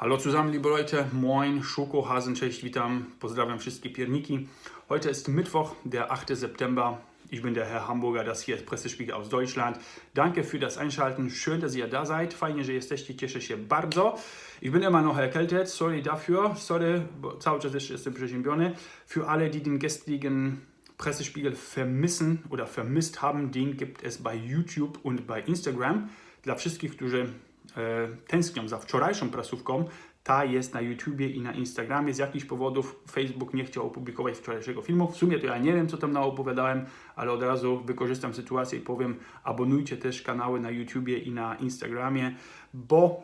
Hallo zusammen, liebe Leute. Moin, Schokohasen, cześć, witam. Pozdrawiam wszystkie pierniki. Heute ist Mittwoch, der 8. September. Ich bin der Herr Hamburger, das hier ist Pressespiegel aus Deutschland. Danke für das Einschalten. Schön, dass ihr da seid. Fajnie, że jesteście. Cieszę się bardzo. Ich bin immer noch erkältet. Sorry dafür. Sorry, cały czas jeszcze jestem przeziębiony. Für alle, die den gestrigen Pressespiegel vermissen oder vermisst haben, den gibt es bei YouTube und bei Instagram. Dla wszystkich, którzy tęsknią za wczorajszą prasówką, ta jest na YouTubie i na Instagramie. Z jakichś powodów Facebook nie chciał opublikować wczorajszego filmu. W sumie to ja nie wiem, co tam naopowiadałem, ale od razu wykorzystam sytuację i powiem, abonujcie też kanały na YouTubie i na Instagramie, bo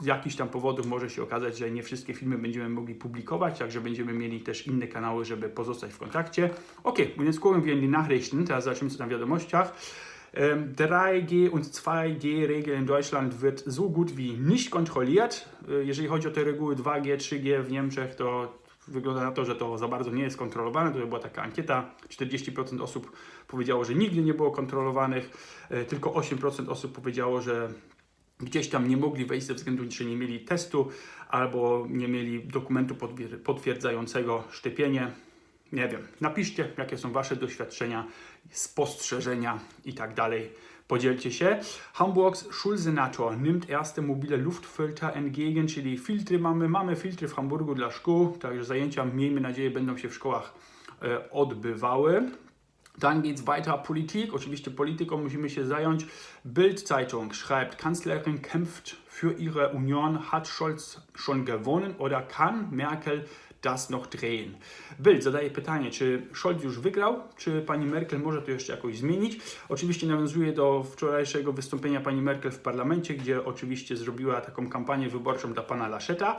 z jakichś tam powodów może się okazać, że nie wszystkie filmy będziemy mogli publikować, także będziemy mieli też inne kanały, żeby pozostać w kontakcie. Ok, wir in die Nachrichten, teraz zobaczymy co w wiadomościach. Ähm, 3G und 2G-Regel in Deutschland wird so gut wie nicht kontrolliert. Äh, Jeżeli chodzi o te reguły 2G, 3G w Niemczech, to wygląda na to, że to za bardzo nie jest kontrolowane. To była taka ankieta. 40% osób powiedziało, że nigdy nie było kontrolowanych. E, Tylko 8% osób powiedziało, że gdzieś tam nie mogli wejść ze względu, że nie mieli testu albo nie mieli dokumentu potwier- potwierdzającego szczepienie. Nie wiem. Napiszcie, jakie są Wasze doświadczenia, spostrzeżenia i tak dalej. Podzielcie się. Hamburgs Schulsenator nimmt erste mobile Luftfilter entgegen, czyli filtry mamy. Mamy filtry w Hamburgu dla szkół, także zajęcia, miejmy nadzieję, będą się w szkołach e, odbywały. Dann geht's weiter Politik. Oczywiście polityką musimy się zająć. Bild-Zeitung schreibt, Kanzlerin kämpft für ihre Union. Hat Scholz schon gewonnen oder kann Merkel das noch drehen? Bild zadaje pytanie, czy Scholz już wygrał, czy pani Merkel może to jeszcze jakoś zmienić? Oczywiście nawiązuje do wczorajszego wystąpienia pani Merkel w parlamencie, gdzie oczywiście zrobiła taką kampanię wyborczą dla pana Lascheta.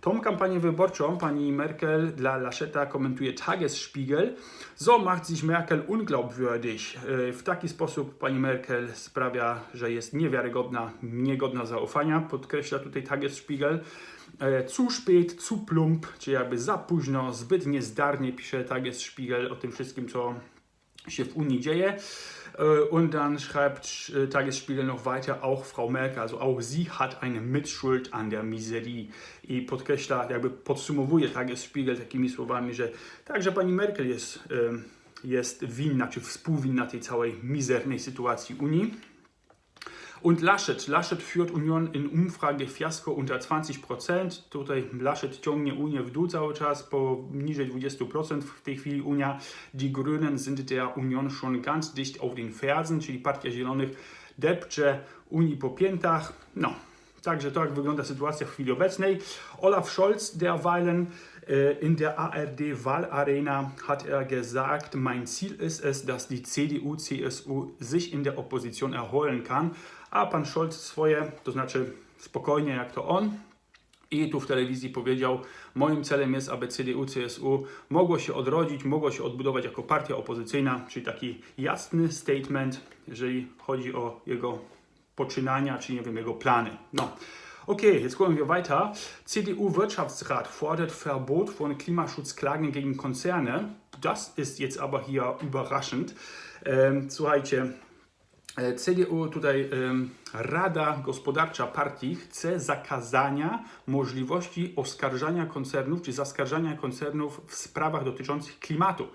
Tą kampanię wyborczą pani Merkel dla Lascheta komentuje Tagesspiegel. So macht sich Merkel unglaubwürdig. E, W taki sposób pani Merkel sprawia, że jest niewiarygodna, niegodna zaufania, podkreśla tutaj Tagesspiegel. E, Zu spät, zu plump, czyli jakby za późno, zbyt niezdarnie pisze Tagesspiegel o tym wszystkim, co się w Unii dzieje. Äh, Und dann schreibt äh, Tagesspiegel noch weiter, auch Frau Merkel, also auch sie hat eine Mitschuld an der Miserie. I podkreśla, jakby podsumowuje Tagesspiegel takimi słowami, że także pani Merkel jest, em, jest winna, czy współwinna tej całej mizernej sytuacji Unii. Und Laschet. Laschet führt Union in Umfrage Fiasko unter 20%. Tutaj Laschet ciągnie Unię w dół cały czas, po niżej 20% w tej chwili Unia. Die Grünen sind der Union schon ganz dicht auf den Fersen, czyli Partia Zielonych depcze Unii po piętach. No, Także tak wygląda sytuacja w chwili obecnej. Olaf Scholz derweilen in der ARD-Wahlarena hat er gesagt, mein Ziel ist es, dass die CDU-CSU sich in der Opposition erholen kann. A pan Scholz swoje, to znaczy spokojnie jak to on, i tu w telewizji powiedział: Moim celem jest, aby CDU-CSU mogło się odrodzić, mogło się odbudować jako partia opozycyjna, czyli taki jasny statement, jeżeli chodzi o jego poczynania, czy nie wiem, jego plany. No. Okay, jetzt gucken wir weiter. CDU-Wirtschaftsrat fordert Verbot von Klimaschutzklagen gegen Konzerne. Das ist jetzt aber hier überraschend. Ähm, słuchajcie, E, CDU, tutaj Rada Gospodarcza Partii chce zakazania możliwości oskarżania koncernów czy zaskarżania koncernów w sprawach dotyczących klimatu.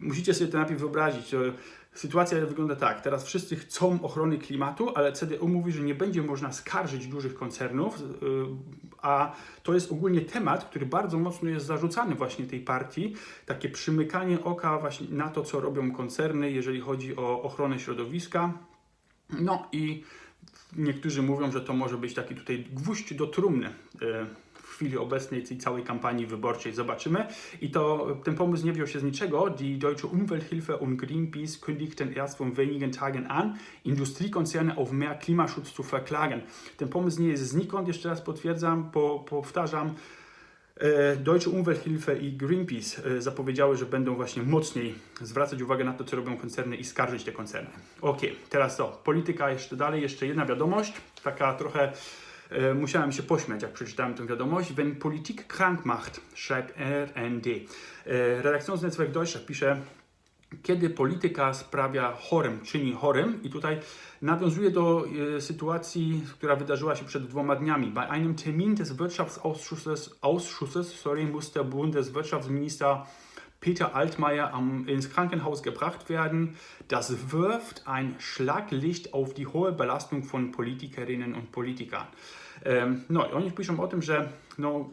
Musicie sobie to najpierw wyobrazić. Sytuacja wygląda tak. Teraz wszyscy chcą ochrony klimatu, ale CDU mówi, że nie będzie można skarżyć dużych koncernów, y, a to jest ogólnie temat, który bardzo mocno jest zarzucany właśnie tej partii. Takie przymykanie oka właśnie na to, co robią koncerny, jeżeli chodzi o ochronę środowiska. No i niektórzy mówią, że to może być taki tutaj gwóźdź do trumny w chwili obecnej tej całej kampanii wyborczej. Zobaczymy. I to ten pomysł nie wziął się z niczego. Die Deutsche Umwelthilfe und Greenpeace kündigten erst vor wenigen Tagen an, Industriekonzerne auf mehr Klimaschutz zu verklagen. Ten pomysł nie jest znikąd, jeszcze raz potwierdzam, po, powtarzam. E, Deutsche Umwelthilfe i Greenpeace e, zapowiedziały, że będą właśnie mocniej zwracać uwagę na to, co robią koncerny i skarżyć te koncerny. Ok, teraz to, polityka jeszcze dalej, jeszcze jedna wiadomość, taka trochę musiałem się pośmiać, jak przeczytałem tę wiadomość. Wenn Politik krank macht, schreibt RND. E, Redaktionsnetzwerk Deutschland pisze, kiedy polityka sprawia chorym, czyni chorym. I tutaj nawiązuje do e, sytuacji, która wydarzyła się przed dwoma dniami. Bei einem Termin des Wirtschaftsausschusses Ausschusses, sorry, muss der Bundeswirtschaftsminister Peter Altmaier am, ins Krankenhaus gebracht werden. Das wirft ein Schlaglicht auf die hohe Belastung von Politikerinnen und Politikern. Em, No i oni piszą o tym, że no,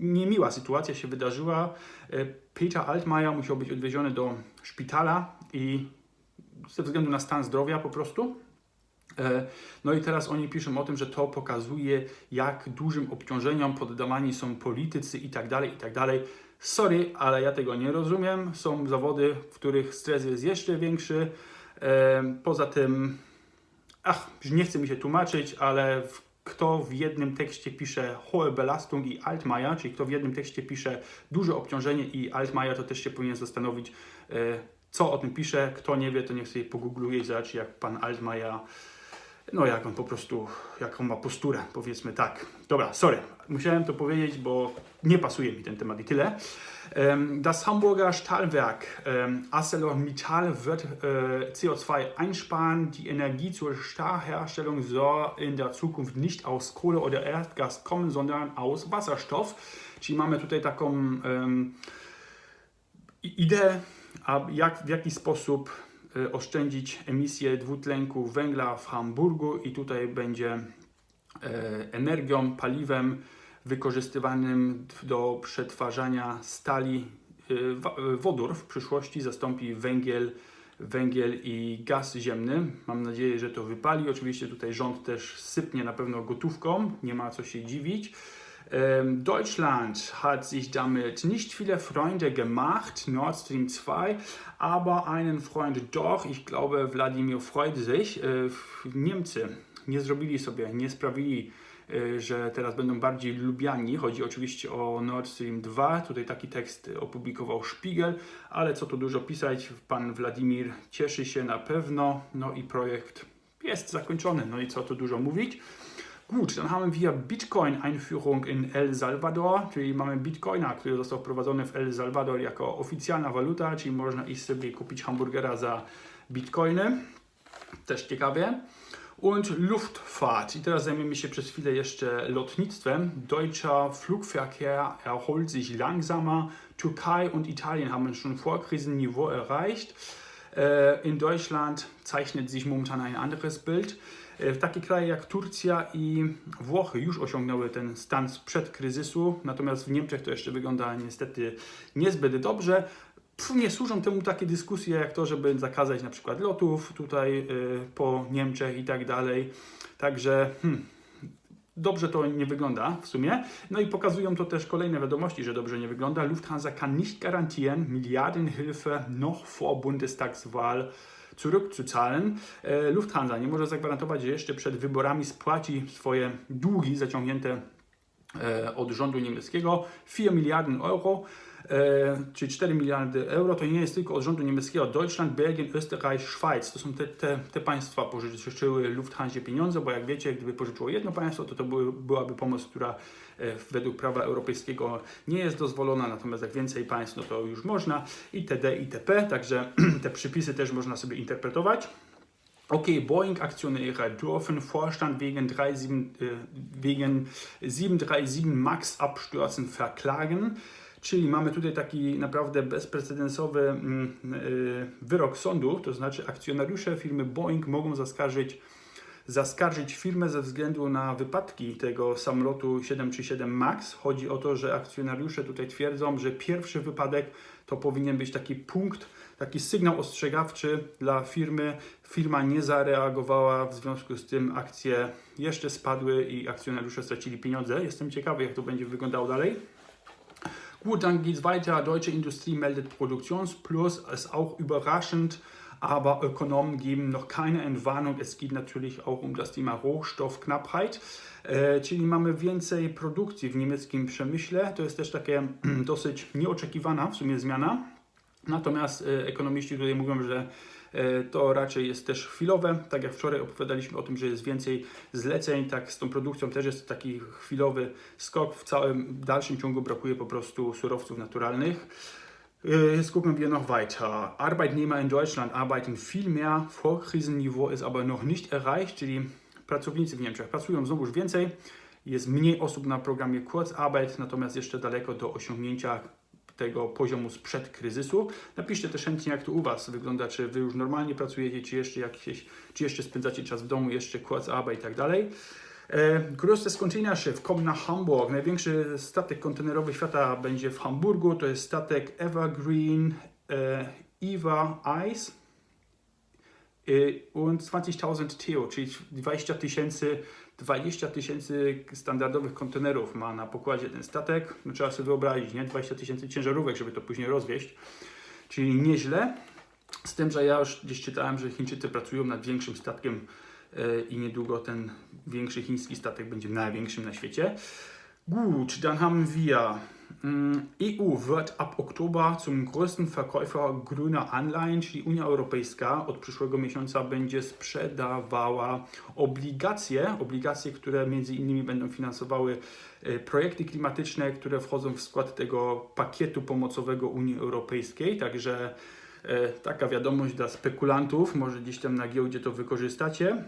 niemiła sytuacja się wydarzyła. E, Peter Altmaier musiał być odwieziony do szpitala i ze względu na stan zdrowia po prostu. E, No i teraz oni piszą o tym, że to pokazuje, jak dużym obciążeniom poddawani są politycy i tak dalej, i tak dalej. Sorry, ale ja tego nie rozumiem. Są zawody, w których stres jest jeszcze większy. Poza tym, ach, nie chcę mi się tłumaczyć, ale kto w jednym tekście pisze hohe Belastung i Altmaier, czyli kto w jednym tekście pisze duże obciążenie i Altmaier, to też się powinien zastanowić, e, co o tym pisze. Kto nie wie, to niech sobie pogoogluje i zobaczy, jak pan Altmaier no jak on po prostu, jaką ma posturę, powiedzmy tak. Dobra, sorry, musiałem to powiedzieć, bo nie pasuje mi ten temat i tyle. Das Hamburger Stahlwerk ArcelorMittal wird äh, CO2 einsparen. Die Energie zur Stahlherstellung soll in der Zukunft nicht aus Kohle oder Erdgas kommen, sondern aus Wasserstoff. Czyli mamy tutaj taką i- ideę, jak, w jaki sposób e, oszczędzić emisję dwutlenku węgla w Hamburgu i tutaj będzie e, energią, paliwem wykorzystywanym do przetwarzania stali e, wodór w przyszłości zastąpi węgiel, węgiel i gaz ziemny. Mam nadzieję, że to wypali. Oczywiście tutaj rząd też sypnie na pewno gotówką, nie ma co się dziwić. Ähm, Deutschland hat sich damit nicht viele Freunde gemacht, Nord Stream 2, aber einen Freund doch. Ich glaube, Wladimir freut sich. Äh, Niemcy nie zrobili sobie, nie sprawili, e, że teraz będą bardziej lubiani. Chodzi oczywiście o Nord Stream 2. Tutaj taki tekst opublikował Spiegel, ale co tu dużo pisać, pan Wladimir cieszy się na pewno. No i projekt jest zakończony. No i co tu dużo mówić. Gut, dann haben wir Bitcoin-Einführung in El Salvador, czyli mamy Bitcoina, który został wprowadzony w El Salvador jako oficjalna waluta, czyli można iść sobie kupić hamburgera za bitcoiny. Też ciekawie. Und Luftfahrt. I teraz zajmiemy się przez chwilę jeszcze lotnictwem. Deutscher Flugverkehr erholt sich langsamer. Türkei und Italien haben schon Vorkrisenniveau erreicht. Äh, In Deutschland zeichnet sich momentan ein anderes Bild. E, takie kraje jak Turcja i Włochy już osiągnęły ten stan sprzed kryzysu, natomiast w Niemczech to jeszcze wygląda niestety niezbyt dobrze. Nie służą temu takie dyskusje jak to, żeby zakazać na przykład lotów tutaj y, po Niemczech i tak dalej. Także hmm, dobrze to nie wygląda w sumie. No i pokazują to też kolejne wiadomości, że dobrze nie wygląda. Lufthansa kann nicht garantieren, Milliardenhilfe noch vor Bundestagswahl zurückzuzahlen. E, Lufthansa nie może zagwarantować, że jeszcze przed wyborami spłaci swoje długi zaciągnięte e, od rządu niemieckiego 4 miliardy euro, czyli 4 miliardy euro. To nie jest tylko od rządu niemieckiego. Deutschland, Belgien, Österreich, Schweiz to są te, te, te państwa pożyczyły Lufthansie pieniądze, bo jak wiecie, gdyby pożyczyło jedno państwo, to to były, byłaby pomoc, która e, według prawa europejskiego nie jest dozwolona, natomiast jak więcej państw, no to już można itd. itp. Także te przypisy też można sobie interpretować. Okay, Boeing-Aktionäre dürfen Vorstand wegen, 37, äh, wegen 737 MAX-Abstürzen verklagen. Czyli mamy tutaj taki naprawdę bezprecedensowy mm, y, wyrok sądu, to znaczy akcjonariusze firmy Boeing mogą zaskarżyć, zaskarżyć firmę ze względu na wypadki tego samolotu 737 MAX. Chodzi o to, że akcjonariusze tutaj twierdzą, że pierwszy wypadek to powinien być taki punkt, taki sygnał ostrzegawczy dla firmy. Firma nie zareagowała, w związku z tym akcje jeszcze spadły i akcjonariusze stracili pieniądze. Jestem ciekawy, jak to będzie wyglądało dalej. Gut, dann geht es weiter. Deutsche Industrie meldet Produktionsplus, ist auch überraschend, aber Ökonomen geben noch keine Entwarnung. Es geht natürlich auch um das Thema Rohstoffknappheit. E, czyli mamy więcej produkcji w niemieckim przemyśle. To jest też takie dosyć nieoczekiwana w sumie zmiana. Natomiast e, ekonomiści tutaj mówią, że e, to raczej jest też chwilowe. Tak jak wczoraj opowiadaliśmy o tym, że jest więcej zleceń, tak z tą produkcją też jest taki chwilowy skok. W całym dalszym ciągu brakuje po prostu surowców naturalnych. Jetzt gucken wir noch weiter. Arbeitnehmer in Deutschland arbeiten viel mehr. Vorkrisenniveau ist aber noch nicht erreicht, czyli pracownicy w Niemczech pracują znowuż więcej. Jest mniej osób na programie Kurzarbeit, natomiast jeszcze daleko do osiągnięcia tego poziomu sprzed kryzysu. Napiszcie też chętnie, jak to u Was wygląda, czy Wy już normalnie pracujecie, czy jeszcze, jakieś, czy jeszcze spędzacie czas w domu, jeszcze Kurzarbeit i tak dalej. E, Größtes Containerschiff kommt nach Hamburg. Największy statek kontenerowy świata będzie w Hamburgu. To jest statek Evergreen e, Eva Ice e, und 20.000 TEU, czyli 20 tysięcy 20 tysięcy standardowych kontenerów ma na pokładzie ten statek. No, trzeba sobie wyobrazić, nie? 20 tysięcy ciężarówek, żeby to później rozwieźć. Czyli nieźle. Z tym, że ja już gdzieś czytałem, że Chińczycy pracują nad większym statkiem e, i niedługo ten większy chiński statek będzie największym na świecie. Haben wir mm, EU wird ab Oktober zum größten Verkäufer grüner Anleihen, czyli Unia Europejska. Od przyszłego miesiąca będzie sprzedawała obligacje, obligacje, które między innymi będą finansowały e, projekty klimatyczne, które wchodzą w skład tego pakietu pomocowego Unii Europejskiej, także e, taka wiadomość dla spekulantów, może gdzieś tam na giełdzie to wykorzystacie.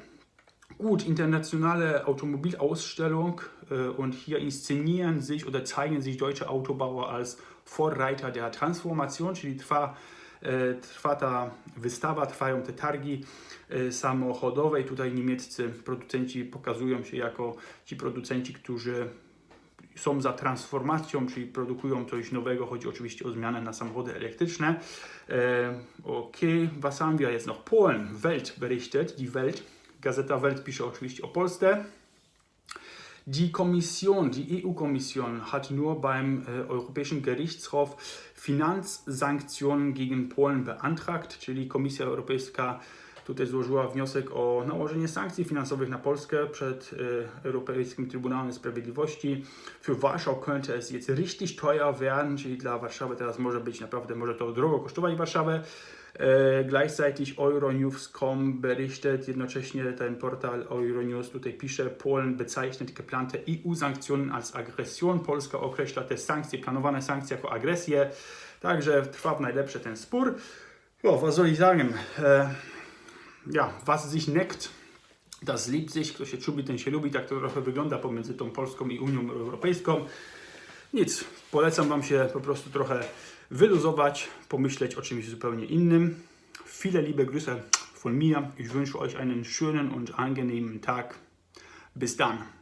Gut, internationale Automobilausstellung äh, und hier inszenieren sich oder zeigen sich deutsche Autobauer als Vorreiter der Transformation, czyli trwa, e, trwa ta wystawa, trwają te targi e, samochodowe i tutaj niemieccy producenci pokazują się jako ci producenci, którzy są za transformacją, czyli produkują coś nowego. Chodzi oczywiście o zmianę na samochody elektryczne. E, okay, was haben wir jetzt noch? Polen, Welt berichtet, die Welt. Gazeta Welt pisze oczywiście o Polsce. Die Kommission, die EU-Kommission hat nur beim äh, Europäischen Gerichtshof Finanzsanktionen gegen Polen beantragt, czyli Komisja Europejska tutaj złożyła wniosek o nałożenie sankcji finansowych na Polskę przed e, Europejskim Trybunałem Sprawiedliwości. Für Warschau könnte es jetzt richtig teuer werden, czyli dla Warszawy teraz może być naprawdę, może to drogo kosztować Warszawę. E, gleichzeitig Euronews.com berichtet, jednocześnie ten portal Euronews tutaj pisze, Polen bezeichnet geplante EU-Sanktionen als Aggression. Polska określa te sankcje, planowane sankcje jako agresję. Także trwa w najlepsze ten spór. Ja, was soll ich sagen? E, ja, was sich neckt, das liebt sich. Kto się czubi, ten się lubi. Tak to trochę wygląda pomiędzy tą Polską i Unią Europejską. Nic, polecam Wam się po prostu trochę wyluzować, pomyśleć o czymś zupełnie innym. Viele liebe Grüße von mir. Ich wünsche euch einen schönen und angenehmen Tag. Bis dann.